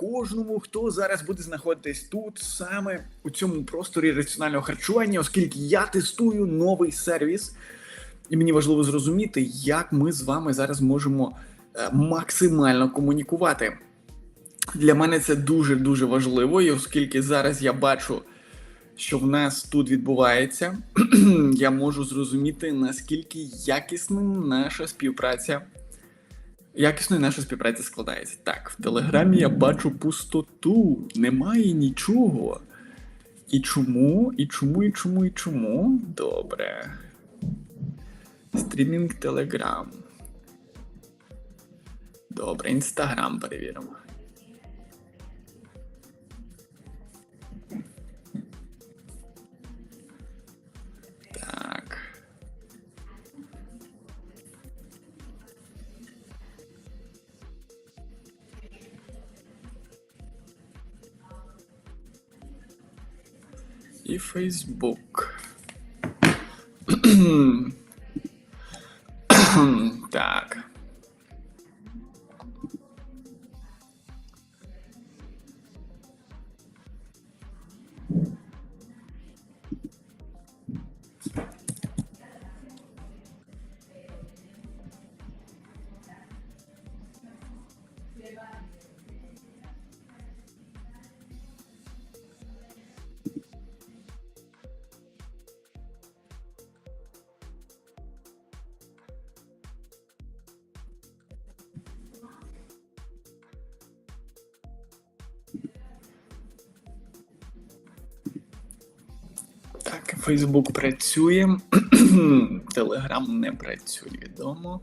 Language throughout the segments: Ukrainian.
кожному, хто зараз буде знаходитись тут, саме у цьому просторі раціонального харчування, оскільки я тестую новий сервіс, і мені важливо зрозуміти, як ми з вами зараз можемо е, максимально комунікувати. Для мене це дуже дуже важливо, і оскільки зараз я бачу, що в нас тут відбувається, я можу зрозуміти, наскільки якісним наша співпраця. Якісною наша співпраця складається. Так, в Телеграмі я бачу пустоту, немає нічого. І чому, і чому, і чому, і чому? Добре. Стрімінг Телеграм. Добре, інстаграм перевіримо. І Фейсбук. Фейсбук працює. Телеграм не працює, відомо.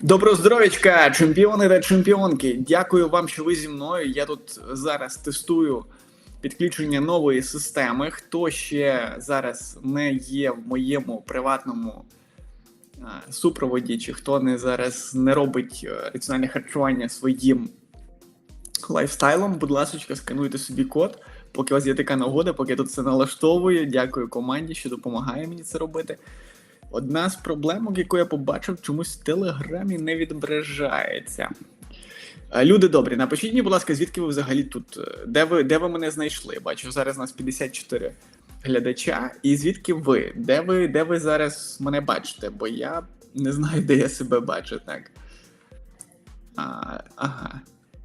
Доброго здоров'ячка, чемпіони та чемпіонки. Дякую вам, що ви зі мною. Я тут зараз тестую підключення нової системи. Хто ще зараз не є в моєму приватному супроводі, чи хто не зараз не робить е, раціональне харчування своїм лайфстайлом, будь ласка, скануйте собі код. Поки у вас є така нагода, поки я тут це налаштовую. Дякую команді, що допомагає мені це робити. Одна з проблемок, яку я побачив, чомусь в Телеграмі не відображається. Е, Люди добрі, напишіть мені, будь ласка, звідки ви взагалі тут? Е, Де ви, де ви мене знайшли? Бачу, зараз у нас 54 глядача. І звідки ви? Де ви, де ви зараз мене бачите? Бо я не знаю, де я себе бачу, так. А, ага.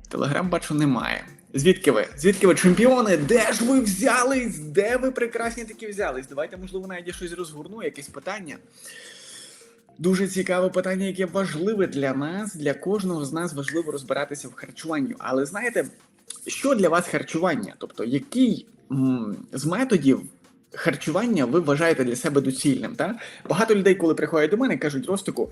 Телеграм бачу немає. Звідки ви? Звідки ви чемпіони? Де ж ви взялись? Де ви прекрасні такі взялись? Давайте, можливо, навіть я щось розгорну, якесь питання. Дуже цікаве питання, яке важливе для нас, для кожного з нас важливо розбиратися в харчуванні. Але знаєте, що для вас харчування? Тобто, який м, з методів харчування ви вважаєте для себе доцільним? Та? Багато людей, коли приходять до мене, кажуть, Ростику,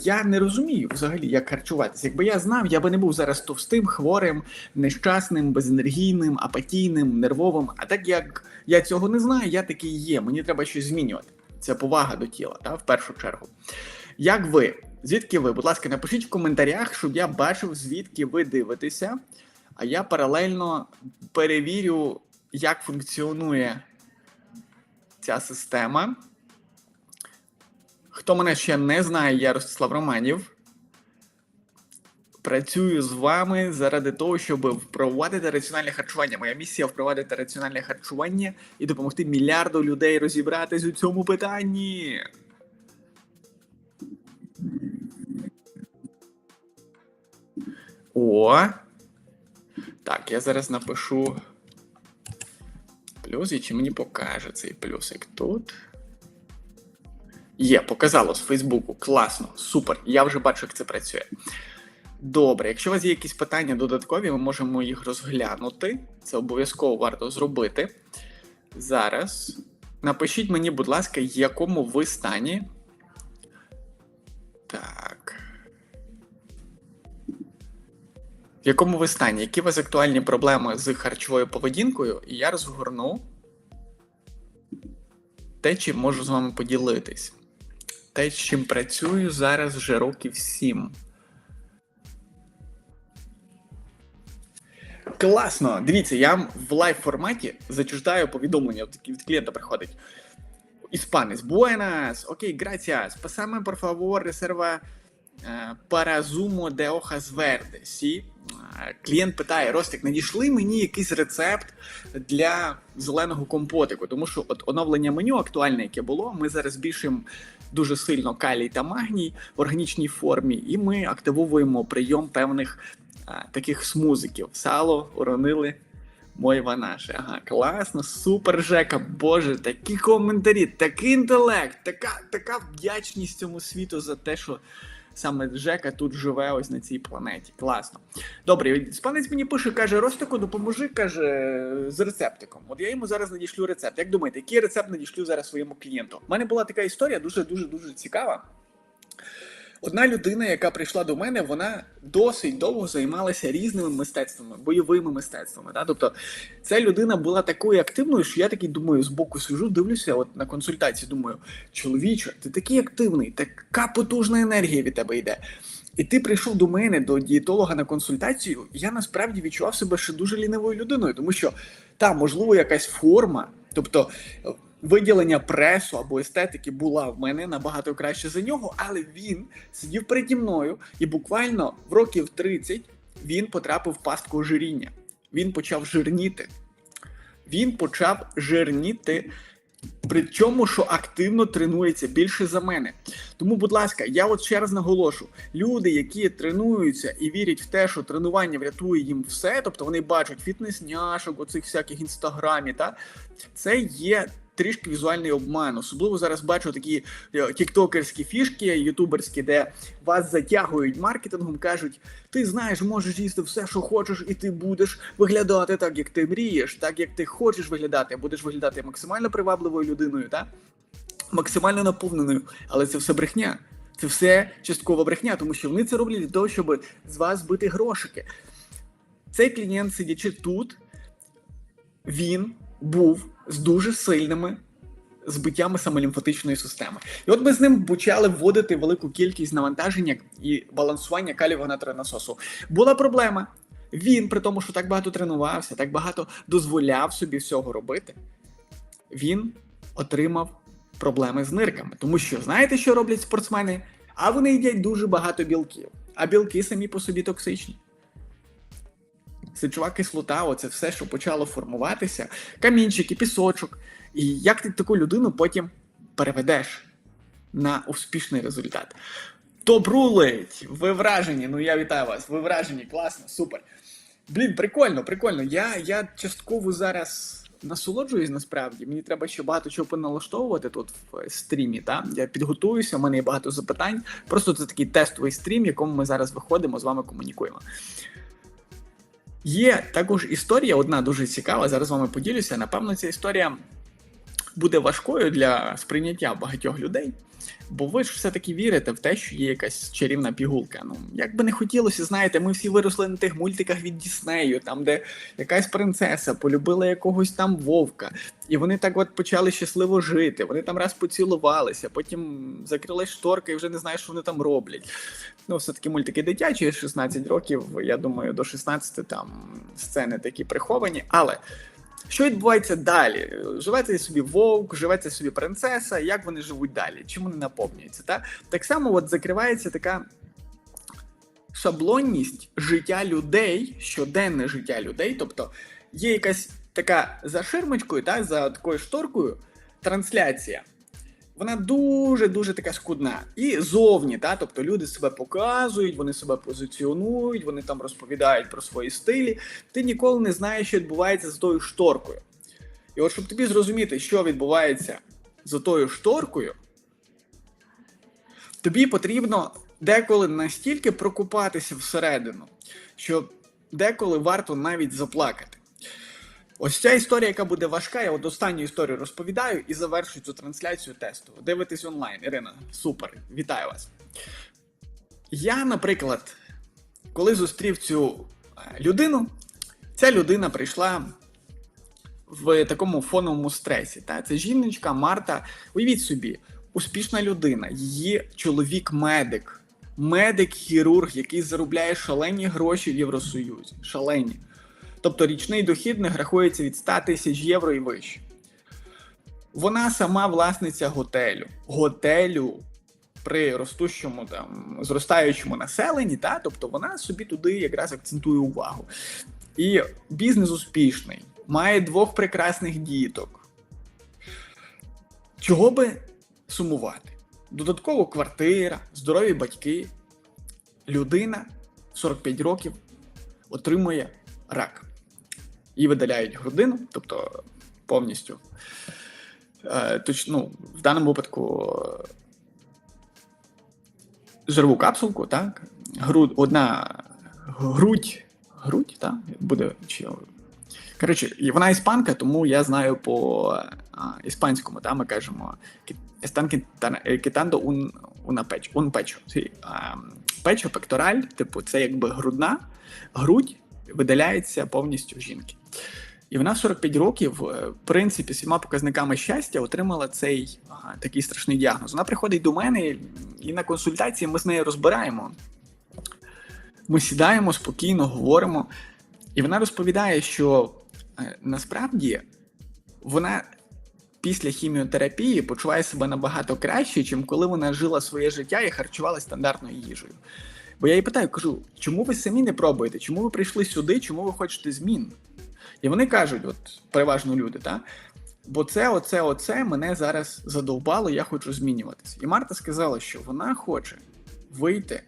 я не розумію взагалі, як харчуватися. Якби я знав, я би не був зараз товстим, хворим, нещасним, безенергійним, апатійним, нервовим. А так як я цього не знаю, я такий є. Мені треба щось змінювати. Це повага до тіла, та, в першу чергу. Як ви? Звідки ви? Будь ласка, напишіть в коментарях, щоб я бачив, звідки ви дивитеся. А я паралельно перевірю, як функціонує ця система. Хто мене ще не знає, я Ростислав Романів. Працюю з вами заради того, щоб впровадити раціональне харчування. Моя місія впровадити раціональне харчування і допомогти мільярду людей розібратись у цьому питанні. О. Так, я зараз напишу плюс, і чи мені покаже цей плюсик тут. Є, показало з Фейсбуку. Класно, супер. Я вже бачу, як це працює. Добре, якщо у вас є якісь питання додаткові, ми можемо їх розглянути. Це обов'язково варто зробити. Зараз напишіть мені, будь ласка, в якому ви стані. В якому ви стані? Які у вас актуальні проблеми з харчовою поведінкою? І я розгорну те, чим можу з вами поділитись. Те, з чим працюю зараз вже років сім. Класно! Дивіться, я в лайв форматі зачуждаю повідомлення. Від клієнта приходить. Іспанець, buenas, окей, gracias. Pasame, por favor, reserva para zumo de hojas verdes. Клієнт питає: Ростик, надійшли мені якийсь рецепт для зеленого компотику, тому що от оновлення меню актуальне, яке було, ми зараз збільшуємо дуже сильно калій та магній в органічній формі, і ми активовуємо прийом певних а, таких смузиків. Сало уронили. Мойва наша. Ага, класно, супер Жека. Боже, такі коментарі, такий інтелект, така, така вдячність цьому світу за те, що саме Жека тут живе ось на цій планеті. Класно. Добре, іспанець мені пише, каже: Ростику, допоможи, каже, з рецептиком. От я йому зараз надішлю рецепт. Як думаєте, який рецепт надішлю зараз своєму клієнту? У мене була така історія, дуже дуже дуже цікава. Одна людина, яка прийшла до мене, вона досить довго займалася різними мистецтвами, бойовими мистецтвами. Да? Тобто, ця людина була такою активною, що я такий думаю, збоку сижу, дивлюся, от на консультації, думаю, чоловіче, ти такий активний, така потужна енергія від тебе йде. І ти прийшов до мене, до дієтолога на консультацію, і я насправді відчував себе ще дуже лінивою людиною, тому що там, можливо, якась форма, тобто виділення пресу або естетики була в мене набагато краще за нього, але він сидів переді мною і буквально в років 30 він потрапив в пастку ожиріння. Він почав жирніти. Він почав жирніти. Причому, що активно тренується більше за мене. Тому, будь ласка, я от ще раз наголошу: люди, які тренуються і вірять в те, що тренування врятує їм все, тобто вони бачать фітнес-няшок, оцих всяких інстаграмі, та це є трішки візуальний обман. Особливо зараз бачу такі е, тіктокерські фішки, ютуберські, де вас затягують маркетингом, кажуть: ти знаєш, можеш їсти все, що хочеш, і ти будеш виглядати так, як ти мрієш, так як ти хочеш виглядати, будеш виглядати максимально привабливою людиною, та максимально наповненою. Але це все брехня. Це все часткова брехня, тому що вони це роблять для того, щоб з вас збити грошики. Цей клієнт, сидячи тут, він був з дуже сильними збиттями саме лімфатичної системи. І от ми з ним почали вводити велику кількість навантаження і балансування калієвого натронасосу. Була проблема. Він, при тому, що так багато тренувався, так багато дозволяв собі всього робити, він отримав проблеми з нирками. Тому що знаєте, що роблять спортсмени? А вони їдять дуже багато білків. А білки самі по собі токсичні сечова кислота, оце все, що почало формуватися, камінчики, пісочок. І як ти таку людину потім переведеш на успішний результат? Топ рулить! Ви вражені, ну я вітаю вас, ви вражені, класно, супер. Блін, прикольно, прикольно. Я я частково зараз насолоджуюсь насправді. Мені треба ще багато чого поналаштовувати тут в стрімі. Та? Я підготуюся, у мене є багато запитань. Просто це такий тестовий стрім, в якому ми зараз виходимо, з вами комунікуємо. Є також історія, одна дуже цікава. Зараз вами поділюся. Напевно, ця історія буде важкою для сприйняття багатьох людей. Бо ви ж все-таки вірите в те, що є якась чарівна пігулка. Ну, як би не хотілося, знаєте, ми всі виросли на тих мультиках від Діснею, там, де якась принцеса полюбила якогось там вовка, і вони так от почали щасливо жити. Вони там раз поцілувалися, потім закрилась шторка і вже не знаєш, що вони там роблять. Ну, все-таки мультики дитячі, 16 років, я думаю, до 16 там сцени такі приховані, але. Що відбувається далі? Живеться собі вовк, живеться собі принцеса, як вони живуть далі? Чим вони наповнюються? Так Так само от закривається така шаблонність життя людей, щоденне життя людей. Тобто є якась така за ширмочкою, та, за такою шторкою трансляція вона дуже-дуже така скудна. І зовні, та, тобто люди себе показують, вони себе позиціонують, вони там розповідають про свої стилі. Ти ніколи не знаєш, що відбувається з тою шторкою. І от щоб тобі зрозуміти, що відбувається за тою шторкою, тобі потрібно деколи настільки прокупатися всередину, що деколи варто навіть заплакати. Ось ця історія, яка буде важка, я от останню історію розповідаю і завершую цю трансляцію тесту. Дивитесь онлайн, Ірина, супер, вітаю вас. Я, наприклад, коли зустрів цю е, людину, ця людина прийшла в такому фоновому стресі. Та це жіночка Марта. Уявіть собі, успішна людина, її чоловік медик, медик-хірург, який заробляє шалені гроші в Євросоюзі. Шалені. Тобто річний дохід не рахується від 100 тисяч євро і вище. Вона сама власниця готелю. Готелю при ростущому там зростаючому населенні, та тобто вона собі туди якраз акцентує увагу. І бізнес успішний, має двох прекрасних діток. Чого би сумувати? Додатково квартира, здорові батьки. Людина 45 років отримує рак. Їй видаляють грудину, тобто повністю. Е, точно, ну, в даному випадку е, жирову капсулку, так? Груд, одна грудь, грудь, так? Буде чи. Коротше, вона іспанка, тому я знаю по а, іспанському, так, ми кажемо quitando un, una pecho, un pecho. Печо, пектораль, типу, це якби грудна, грудь видаляється повністю жінки. І вона в 45 років, е, в принципі, всіма показниками щастя отримала цей а, такий страшний діагноз. Вона приходить до мене, і на консультації ми з нею розбираємо. Ми сідаємо спокійно, говоримо, і вона розповідає, що е, насправді вона після хіміотерапії почуває себе набагато краще, чим коли вона жила своє життя і харчувалася стандартною їжею. Бо я їй питаю, кажу, чому ви самі не пробуєте? Чому ви прийшли сюди? Чому ви хочете змін? І вони кажуть, от переважно люди, та бо це, оце, оце мене зараз задовбало, я хочу змінюватися. І Марта сказала, що вона хоче вийти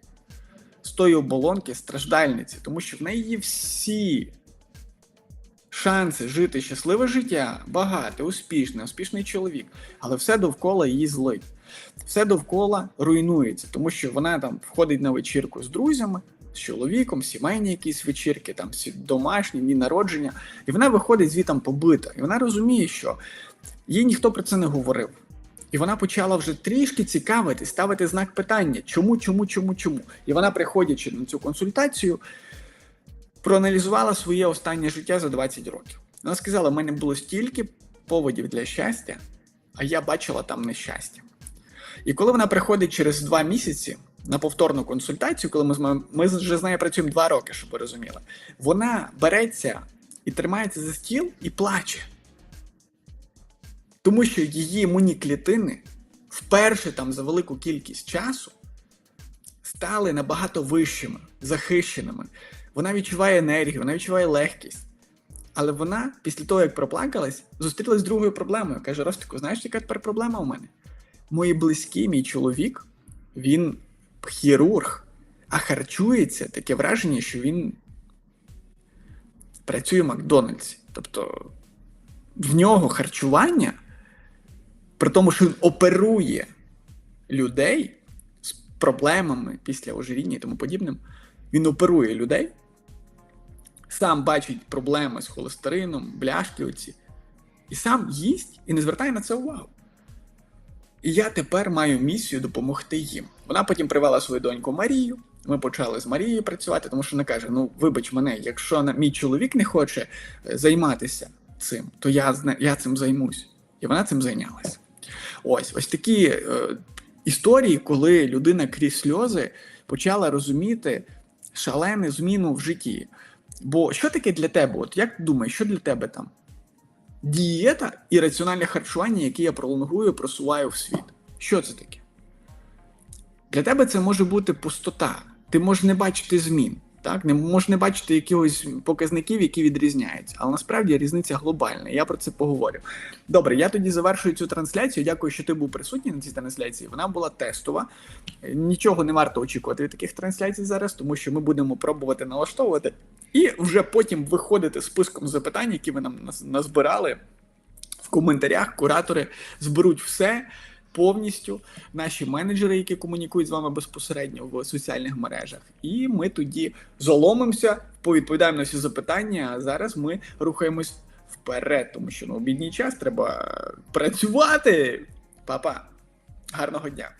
з тої оболонки страждальниці, тому що в неї всі шанси жити щасливе життя, багате, успішне, успішний чоловік, але все довкола її злить. Все довкола руйнується, тому що вона там входить на вечірку з друзями, з чоловіком, сімейні якісь вечірки, там домашні, дні народження, і вона виходить звітом побита. І вона розуміє, що їй ніхто про це не говорив. І вона почала вже трішки цікавити, ставити знак питання, чому, чому, чому, чому. І вона, приходячи на цю консультацію, проаналізувала своє останнє життя за 20 років. Вона сказала: у мене було стільки поводів для щастя, а я бачила там нещастя. І коли вона приходить через два місяці на повторну консультацію, коли ми з ми, вже з нею працюємо два роки, щоб ви розуміли, вона береться і тримається за стіл і плаче. Тому що її імунні клітини вперше там за велику кількість часу стали набагато вищими, захищеними. Вона відчуває енергію, вона відчуває легкість. Але вона, після того, як проплакалась, зустрілась з другою проблемою. Каже: Ростику, знаєш, яка тепер проблема у мене? Мої близькі, мій чоловік, він хірург, а харчується таке враження, що він працює в Макдональдсі. Тобто в нього харчування, при тому, що він оперує людей з проблемами після ожиріння і тому подібним, він оперує людей, сам бачить проблеми з холестерином, бляшки оці, і сам їсть і не звертає на це увагу. І я тепер маю місію допомогти їм. Вона потім привела свою доньку Марію. Ми почали з Марією працювати, тому що вона каже: Ну, вибач мене, якщо мій чоловік не хоче е, займатися цим, то я я цим займусь. І вона цим зайнялася. Ось ось такі е, історії, коли людина крізь сльози почала розуміти шалену зміну в житті. Бо що таке для тебе? От як ти думаєш, що для тебе там? Дієта і раціональне харчування, яке я пролонгую, просуваю в світ. Що це таке? Для тебе це може бути пустота. Ти можеш не бачити змін, так? Не можеш не бачити якихось показників, які відрізняються. Але насправді різниця глобальна. Я про це поговорю. Добре, я тоді завершую цю трансляцію. Дякую, що ти був присутній на цій трансляції. Вона була тестова. Нічого не варто очікувати від таких трансляцій зараз, тому що ми будемо пробувати налаштовувати. І вже потім виходити списком запитань, які ви нам назбирали в коментарях. Куратори зберуть все повністю. Наші менеджери, які комунікують з вами безпосередньо в соціальних мережах. І ми тоді золомимося, повідповідаємо на всі запитання. А зараз ми рухаємось вперед, тому що на обідній час треба працювати. Па-па. гарного дня.